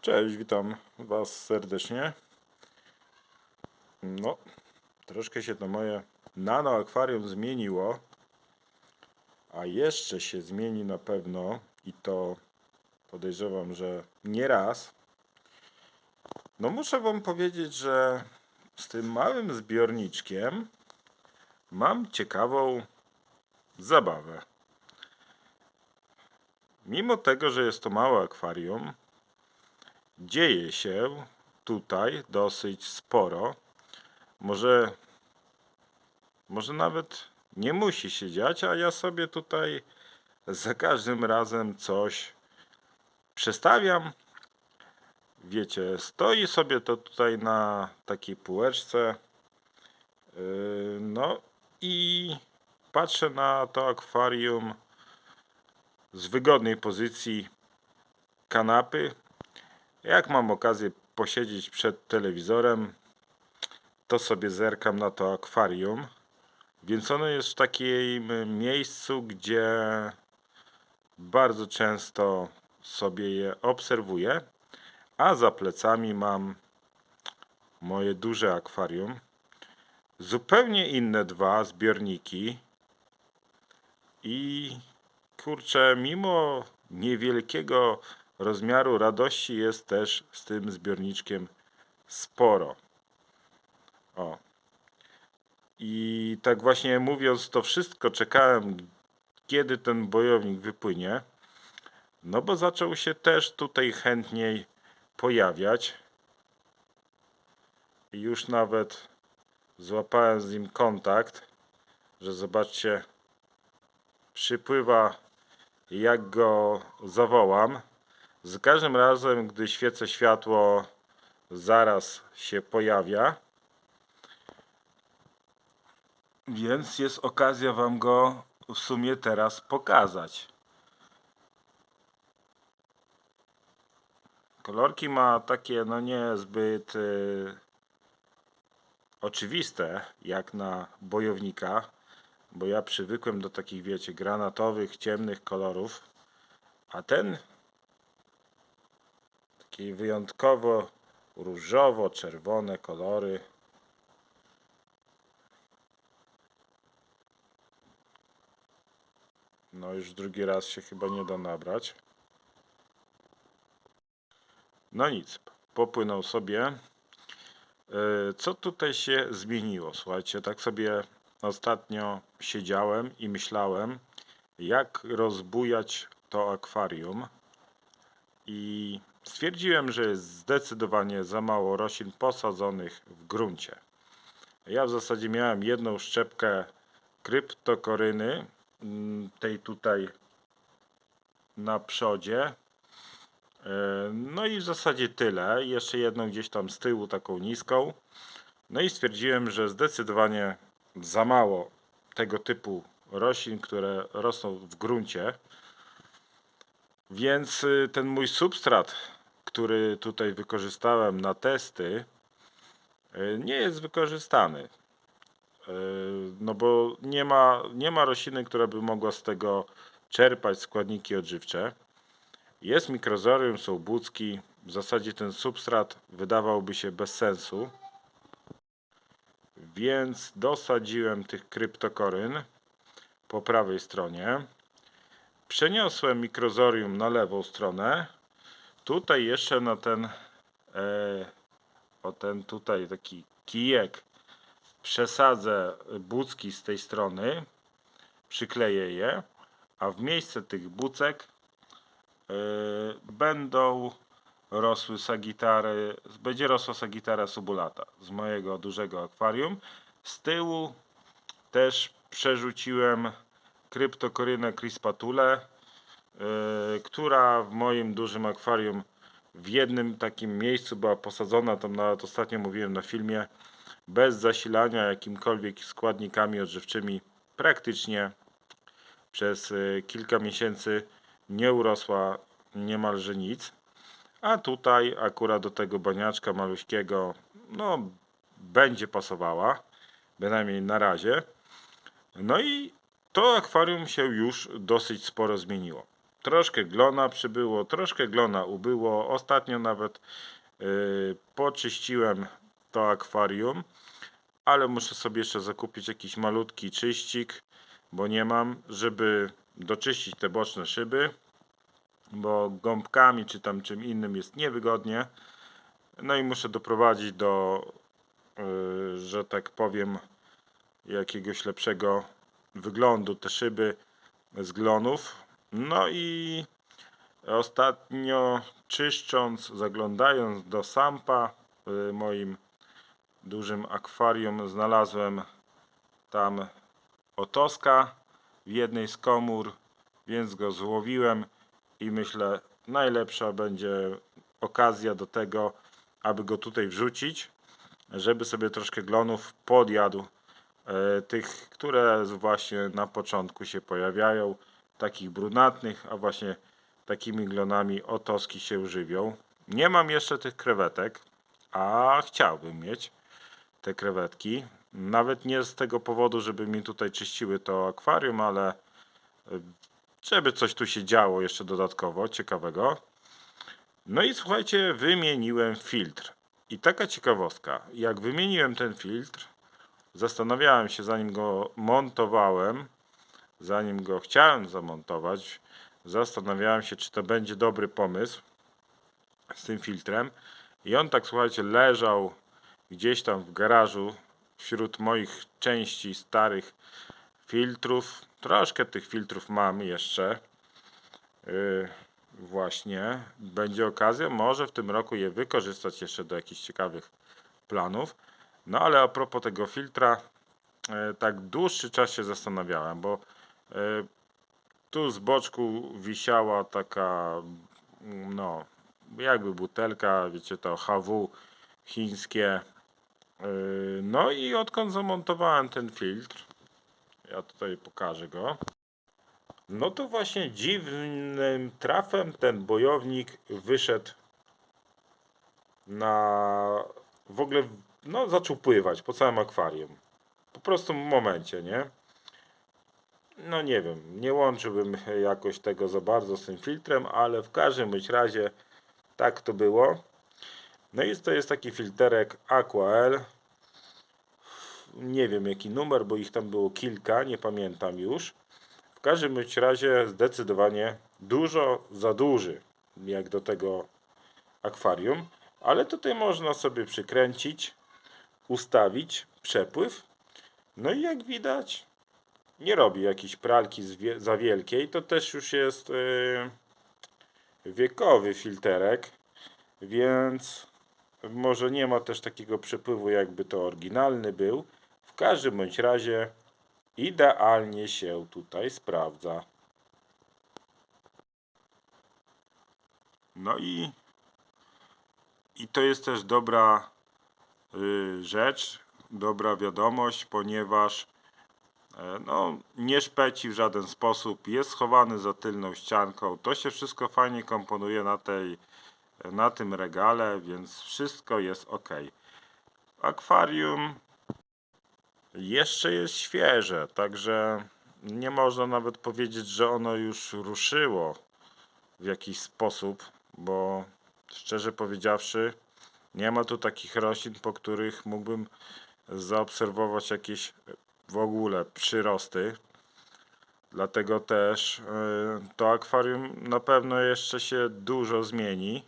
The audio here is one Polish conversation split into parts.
Cześć, witam Was serdecznie. No, troszkę się to moje nano akwarium zmieniło, a jeszcze się zmieni na pewno i to podejrzewam, że nie raz. No, muszę Wam powiedzieć, że z tym małym zbiorniczkiem mam ciekawą zabawę. Mimo tego, że jest to małe akwarium, dzieje się tutaj dosyć sporo. Może, może nawet nie musi się dziać, a ja sobie tutaj za każdym razem coś przestawiam. Wiecie, stoi sobie to tutaj na takiej półeczce. Yy, No i patrzę na to akwarium z wygodnej pozycji kanapy. Jak mam okazję posiedzieć przed telewizorem, to sobie zerkam na to akwarium. Więc ono jest w takim miejscu, gdzie bardzo często sobie je obserwuję, a za plecami mam moje duże akwarium. Zupełnie inne dwa zbiorniki. I kurczę, mimo niewielkiego rozmiaru radości jest też z tym zbiorniczkiem sporo. O. I tak właśnie mówiąc to wszystko, czekałem kiedy ten bojownik wypłynie. No bo zaczął się też tutaj chętniej pojawiać. I już nawet złapałem z nim kontakt, że zobaczcie, przypływa jak go zawołam. Za każdym razem, gdy świecę światło, zaraz się pojawia. Więc jest okazja Wam go w sumie teraz pokazać. Kolorki ma takie, no niezbyt y, oczywiste, jak na bojownika, bo ja przywykłem do takich, wiecie, granatowych, ciemnych kolorów, a ten takie wyjątkowo różowo-czerwone kolory. No już drugi raz się chyba nie da nabrać. No nic, popłynął sobie. E, Co tutaj się zmieniło? Słuchajcie, tak sobie ostatnio siedziałem i myślałem, jak rozbujać to akwarium. I stwierdziłem, że jest zdecydowanie za mało roślin posadzonych w gruncie. Ja w zasadzie miałem jedną szczepkę kryptokoryny, mm, tej tutaj na przodzie. E, No i w zasadzie tyle. Jeszcze jedną gdzieś tam z tyłu, taką niską. No i stwierdziłem, że zdecydowanie za mało tego typu roślin, które rosną w gruncie. Więc y, ten mój substrat, który tutaj wykorzystałem na testy, y, nie jest wykorzystany. Y, No bo nie ma, nie ma rośliny, która by mogła z tego czerpać składniki odżywcze. Jest mikrozorium, są bucki. W zasadzie ten substrat wydawałby się bez sensu. Więc dosadziłem tych kryptokoryn po prawej stronie. Przeniosłem mikrozorium na lewą stronę. Tutaj jeszcze na ten e, o ten tutaj taki kijek przesadzę bucki z tej strony. Przykleję je, a w miejsce tych bucek e, będą rosły sagitary, będzie rosła sagitara subulata z mojego dużego akwarium. Z tyłu też przerzuciłem kryptokorynę crispatulę, yy, która w moim dużym akwarium w jednym takim miejscu była posadzona, tam nawet ostatnio mówiłem na filmie, bez zasilania jakimkolwiek składnikami odżywczymi, praktycznie przez yy, kilka miesięcy nie urosła niemalże nic. A tutaj akurat do tego baniaczka maluśkiego, no będzie pasowała, bynajmniej na razie. No i to akwarium się już dosyć sporo zmieniło. troszkę glona przybyło, troszkę glona ubyło. Ostatnio nawet yy, poczyściłem to akwarium, ale muszę sobie jeszcze zakupić jakiś malutki czyścik, bo nie mam, żeby doczyścić te boczne szyby, bo gąbkami czy tam czym innym jest niewygodnie. No i muszę doprowadzić do, yy, że tak powiem, jakiegoś lepszego wyglądu te szyby z glonów. No i ostatnio czyszcząc, zaglądając do sampa w moim dużym akwarium znalazłem tam otoska w jednej z komór, więc go złowiłem i myślę najlepsza będzie okazja do tego, aby go tutaj wrzucić, żeby sobie troszkę glonów podjadł tych, które właśnie na początku się pojawiają, takich brunatnych, a właśnie takimi glonami otoski się żywią. Nie mam jeszcze tych krewetek, a chciałbym mieć te krewetki. Nawet nie z tego powodu, żeby mi tutaj czyściły to akwarium, ale e, żeby coś tu się działo jeszcze dodatkowo ciekawego. No i słuchajcie, wymieniłem filtr. I taka ciekawostka, jak wymieniłem ten filtr, zastanawiałem się zanim go montowałem, zanim go chciałem zamontować, zastanawiałem się, czy to będzie dobry pomysł z tym filtrem. I on tak, słuchajcie, leżał gdzieś tam w garażu wśród moich części starych filtrów. Troszkę tych filtrów mam jeszcze. Yy, właśnie. Będzie okazja, może w tym roku je wykorzystać jeszcze do jakichś ciekawych planów. No ale a propos tego filtra, e, tak dłuższy czas się zastanawiałem, bo e, tu z boczku wisiała taka, no, jakby butelka, wiecie, to HW chińskie. Yy, No i odkąd zamontowałem ten filtr, ja tutaj pokażę go. No to właśnie dziwnym trafem ten bojownik wyszedł na. W ogóle, no, zaczął pływać po całym akwarium. Po prostu w momencie, nie? No nie wiem, nie łączyłbym jakoś tego za bardzo z tym filtrem, ale w każdym bądź razie tak to było. No i to jest taki filterek Aquael. Nie wiem jaki numer, bo ich tam było kilka, nie pamiętam już. W każdym bądź razie zdecydowanie dużo za duży jak do tego akwarium, ale tutaj można sobie przykręcić, ustawić przepływ. No i jak widać, nie robi jakiejś pralki za wielkiej. To też już jest yy, wiekowy filterek, więc może nie ma też takiego przepływu, jakby to oryginalny był. W każdym bądź razie idealnie się tutaj sprawdza. No i, i to jest też dobra y, rzecz, dobra wiadomość, ponieważ e, no, nie szpeci w żaden sposób, jest schowany za tylną ścianką. To się wszystko fajnie komponuje na, tej, na tym regale, więc wszystko jest ok. Akwarium jeszcze jest świeże, także nie można nawet powiedzieć, że ono już ruszyło w jakiś sposób, bo szczerze powiedziawszy, nie ma tu takich roślin, po których mógłbym zaobserwować jakieś w ogóle przyrosty. Dlatego też y, to akwarium na pewno jeszcze się dużo zmieni.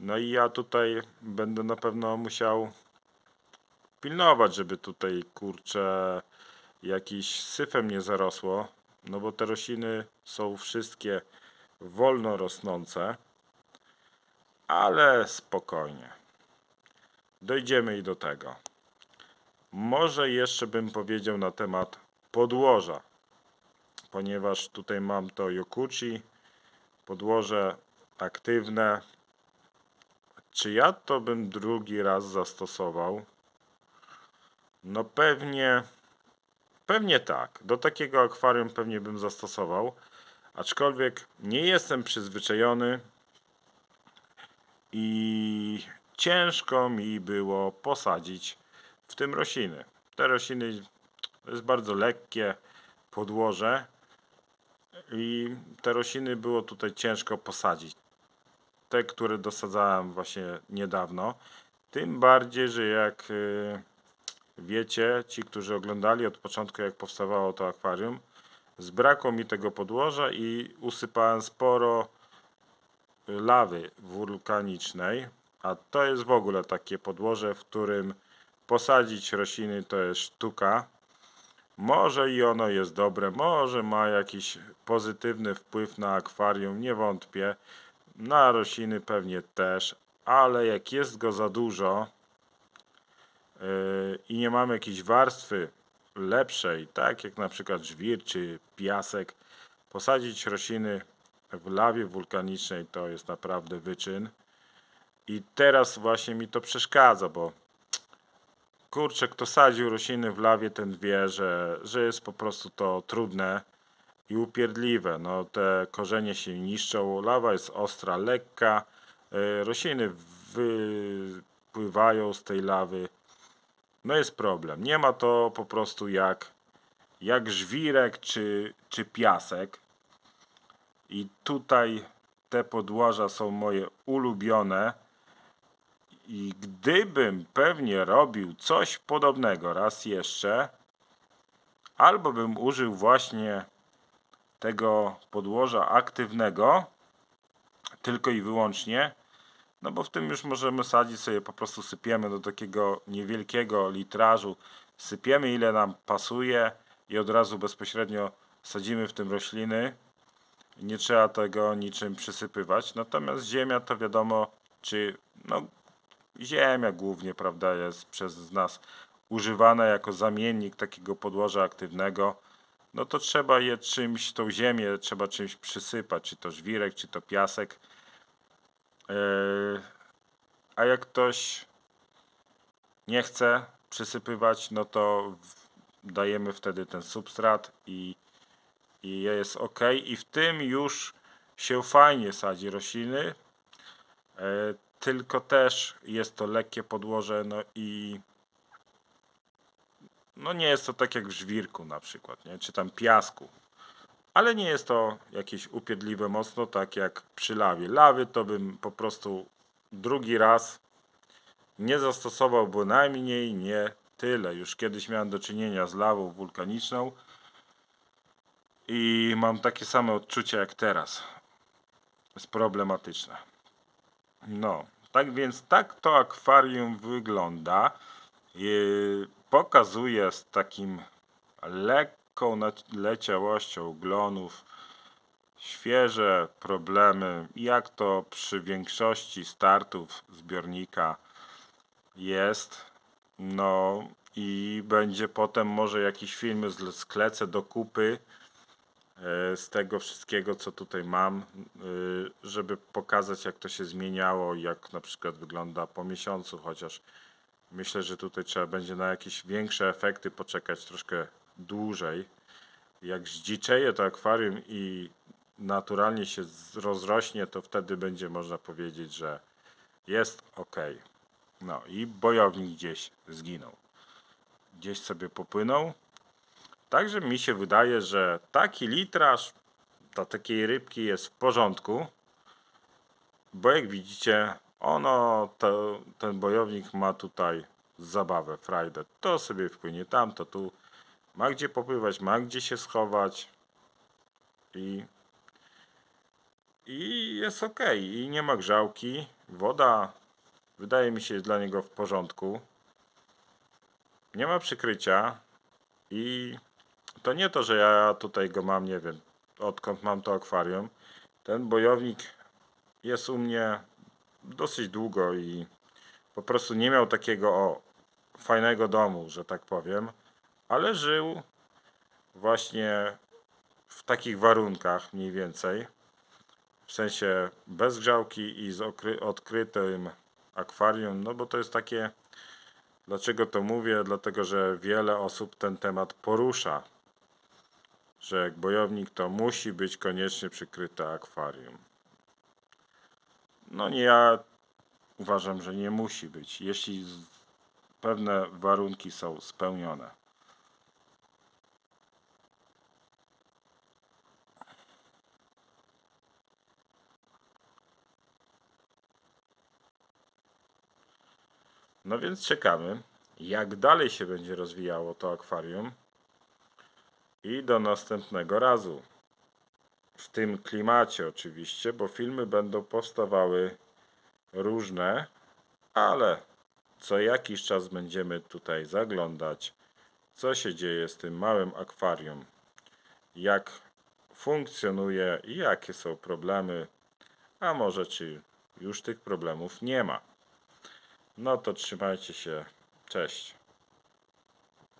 No i ja tutaj będę na pewno musiał pilnować, żeby tutaj kurczę jakiś syfem nie zarosło. No bo te rośliny są wszystkie wolno rosnące. Ale spokojnie. Dojdziemy i do tego. Może jeszcze bym powiedział na temat podłoża, ponieważ tutaj mam to Yokuchi, podłoże aktywne. Czy ja to bym drugi raz zastosował? No pewnie, pewnie tak. Do takiego akwarium pewnie bym zastosował, aczkolwiek nie jestem przyzwyczajony i ciężko mi było posadzić w tym rośliny. Te rośliny to jest bardzo lekkie podłoże i te rośliny było tutaj ciężko posadzić. Te, które dosadzałem właśnie niedawno. Tym bardziej, że jak y, wiecie, ci, którzy oglądali od początku, jak powstawało to akwarium, zbrakło mi tego podłoża i usypałem sporo lawy wulkanicznej, a to jest w ogóle takie podłoże, w którym posadzić rośliny to jest sztuka. Może i ono jest dobre, może ma jakiś pozytywny wpływ na akwarium, nie wątpię. Na rośliny pewnie też, ale jak jest go za dużo yy, i nie mamy jakiejś warstwy lepszej, tak jak na przykład żwir czy piasek, posadzić rośliny w lawie wulkanicznej to jest naprawdę wyczyn. I teraz właśnie mi to przeszkadza, bo kurczę, kto sadził rośliny w lawie, ten wie, że, że jest po prostu to trudne i upierdliwe. No, te korzenie się niszczą, lawa jest ostra, lekka, e, rośliny wypływają z tej lawy. No jest problem. Nie ma to po prostu jak, jak żwirek czy, czy piasek. I tutaj te podłoża są moje ulubione. I gdybym pewnie robił coś podobnego raz jeszcze, albo bym użył właśnie tego podłoża aktywnego, tylko i wyłącznie, no bo w tym już możemy sadzić sobie, po prostu sypiemy do takiego niewielkiego litrażu, sypiemy ile nam pasuje i od razu bezpośrednio sadzimy w tym rośliny. Nie trzeba tego niczym przysypywać. Natomiast ziemia to wiadomo, czy no, ziemia głównie, prawda, jest przez nas używana jako zamiennik takiego podłoża aktywnego, no to trzeba je czymś, tą ziemię trzeba czymś przysypać, czy to żwirek, czy to piasek. Yy, a jak ktoś nie chce przysypywać, no to dajemy wtedy ten substrat i, i jest ok. I w tym już się fajnie sadzi rośliny. Tylko też jest to lekkie podłoże, no i no nie jest to tak jak w żwirku na przykład, nie? czy tam piasku. Ale nie jest to jakieś upiedliwe mocno, tak jak przy lawie. Lawy to bym po prostu drugi raz nie zastosował, bo najmniej nie tyle. Już kiedyś miałem do czynienia z lawą wulkaniczną i mam takie same odczucia jak teraz. Jest problematyczne. No, tak więc tak to akwarium wygląda. Pokazuje z takim lekką leciałością glonów świeże problemy, jak to przy większości startów zbiornika jest. No i będzie potem może jakiś film z- sklecę do kupy z tego wszystkiego, co tutaj mam, e, żeby pokazać, jak to się zmieniało, jak na przykład wygląda po miesiącu, chociaż myślę, że tutaj trzeba będzie na jakieś większe efekty poczekać troszkę dłużej. Jak zdziczeje to akwarium i naturalnie się rozrośnie, to wtedy będzie można powiedzieć, że jest ok. No i bojownik gdzieś zginął. Gdzieś sobie popłynął. Także mi się wydaje, że taki litraż dla takiej rybki jest w porządku. Bo jak widzicie, ono, to, ten bojownik ma tutaj zabawę, frajdę. To sobie wpłynie tam, to tu. Ma gdzie popływać, ma gdzie się schować. I, i jest ok. I nie ma grzałki. Woda wydaje mi się jest dla niego w porządku. Nie ma przykrycia. I to nie to, że ja tutaj go mam, nie wiem, odkąd mam to akwarium. Ten bojownik jest u mnie dosyć długo i po prostu nie miał takiego o, fajnego domu, że tak powiem, ale żył właśnie w takich warunkach mniej więcej. W sensie bez grzałki i z odkrytym akwarium, no bo to jest takie. Dlaczego to mówię? Dlatego, że wiele osób ten temat porusza że jak bojownik to musi być koniecznie przykryte akwarium. No nie, ja uważam, że nie musi być, jeśli pewne warunki są spełnione. No więc czekamy, jak dalej się będzie rozwijało to akwarium. I do następnego razu. W tym klimacie oczywiście, bo filmy będą powstawały różne, ale co jakiś czas będziemy tutaj zaglądać, co się dzieje z tym małym akwarium, jak funkcjonuje i jakie są problemy, a może czy już tych problemów nie ma. No to trzymajcie się. Cześć.